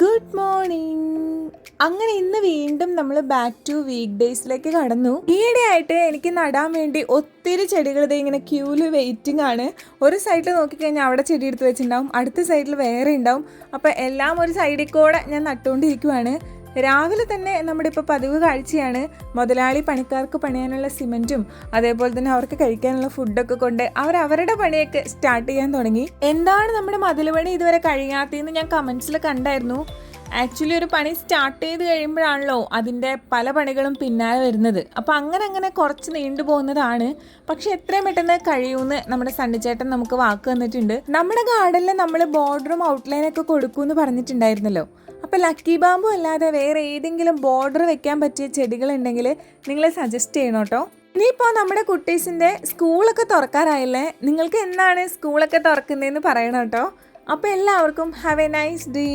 Good morning അങ്ങനെ ഇന്ന് വീണ്ടും നമ്മൾ ബാക്ക് ടു വീക്ക് ഡേയ്സിലേക്ക് കടന്നു. ഈയിടെ ആയിട്ട് എനിക്ക് നടാൻ വേണ്ടി ഒത്തിരി ചെടികൾ ഇതേ ഇങ്ങനെ ക്യൂൽ വെയിറ്റിംഗ് ആണ്. ഒരു സൈഡിൽ നോക്കിക്കഴിഞ്ഞാൽ അവിടെ ചെടി എടുത്ത് വെച്ചിട്ടുണ്ടാവും. അടുത്ത സൈഡിൽ വേറെ ഉണ്ടാവും. അപ്പോൾ എല്ലാം ഒരു സൈഡിൽ കൂടെ ഞാൻ നട്ടുകൊണ്ടിരിക്കുവാണ് രാവിലെ തന്നെ നമ്മുടെ ഇപ്പോൾ പതിവ് കാഴ്ചയാണ് മുതലാളി പണിക്കാർക്ക് പണിയാനുള്ള സിമെന്റും അതേപോലെ തന്നെ അവർക്ക് കഴിക്കാനുള്ള ഫുഡൊക്കെ കൊണ്ട് അവർ അവരുടെ പണിയൊക്കെ സ്റ്റാർട്ട് ചെയ്യാൻ തുടങ്ങി. എന്താണ് നമ്മുടെ മതിൽ പണി ഇതുവരെ കഴിയാത്തതെന്ന് ഞാൻ കമൻസിൽ കണ്ടായിരുന്നു. ആക്ച്വലി ഒരു പണി സ്റ്റാർട്ട് ചെയ്ത് കഴിയുമ്പോഴാണല്ലോ അതിന്റെ പല പണികളും പിന്നാലെ വരുന്നത്. അപ്പോൾ അങ്ങനെ അങ്ങനെ കുറച്ച് നീണ്ടു പോകുന്നതാണ്. പക്ഷെ എത്രയും പെട്ടെന്ന് കഴിയുമെന്ന് നമ്മുടെ സണ്ണിച്ചേട്ടൻ നമുക്ക് വാക്ക് തന്നിട്ടുണ്ട്. നമ്മുടെ ഗാർഡനിൽ നമ്മൾ ബോർഡറും ഔട്ട്ലൈനൊക്കെ കൊടുക്കുമെന്ന് പറഞ്ഞിട്ടുണ്ടായിരുന്നല്ലോ. അപ്പോൾ ലക്കി ബാമ്പു അല്ലാതെ വേറെ ഏതെങ്കിലും ബോർഡർ വെക്കാൻ പറ്റിയ ചെടികളുണ്ടെങ്കിൽ നിങ്ങൾ സജസ്റ്റ് ചെയ്യണം കേട്ടോ. ഇനിയിപ്പോൾ നമ്മുടെ കുട്ടീസിന്റെ സ്കൂളൊക്കെ തുറക്കാറായില്ലേ? നിങ്ങൾക്ക് എന്നാണ് സ്കൂളൊക്കെ തുറക്കുന്നതെന്ന് പറയണം കേട്ടോ. അപ്പോൾ എല്ലാവർക്കും ഹാവ് എ നൈസ് ഡേ